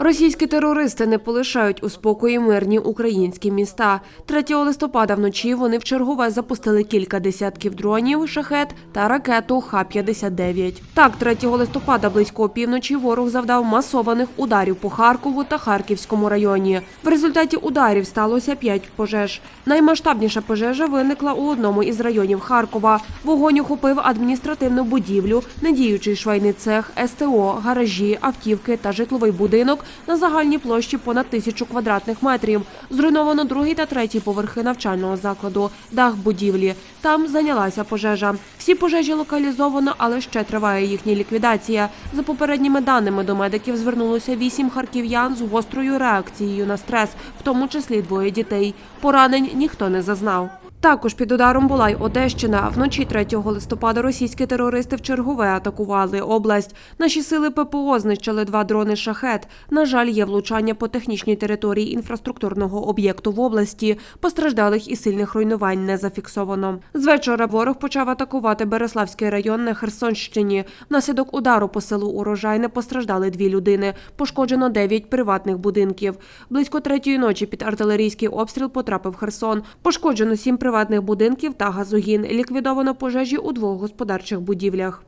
Російські терористи не полишають у спокої мирні українські міста. 3 листопада вночі вони вчергове запустили кілька десятків дронів, шахет та ракету Х-59. Так, 3 листопада близько опівночі ворог завдав масованих ударів по Харкову та Харківському районі. В результаті ударів сталося 5 пожеж. Наймасштабніша пожежа виникла у одному із районів Харкова. Вогонь охопив адміністративну будівлю, недіючий швейний цех, СТО, гаражі, автівки та житловий будинок на загальній площі понад тисячу квадратних метрів. Зруйновано другий та третій поверхи навчального закладу, дах будівлі. Там зайнялася пожежа. Всі пожежі локалізовано, але ще триває їхня ліквідація. За попередніми даними до медиків звернулося вісім харків'ян з гострою реакцією на стрес, в тому числі двоє дітей. Поранень ніхто не зазнав. Також під ударом була й Одещина. Вночі 3 листопада російські терористи в чергове атакували область. Наші сили ППО знищили два дрони «Шахет». На жаль, є влучання по технічній території інфраструктурного об'єкту в області. Постраждалих і сильних руйнувань не зафіксовано. З вечора ворог почав атакувати Береславський район на Херсонщині. Внаслідок удару по селу Урожайне постраждали дві людини. Пошкоджено дев'ять приватних будинків. Близько третьої ночі під артилерійський обстріл потрапив Херсон. Пошкоджено сім приватних будинків та газогін. Ліквідовано пожежі у двох господарчих будівлях.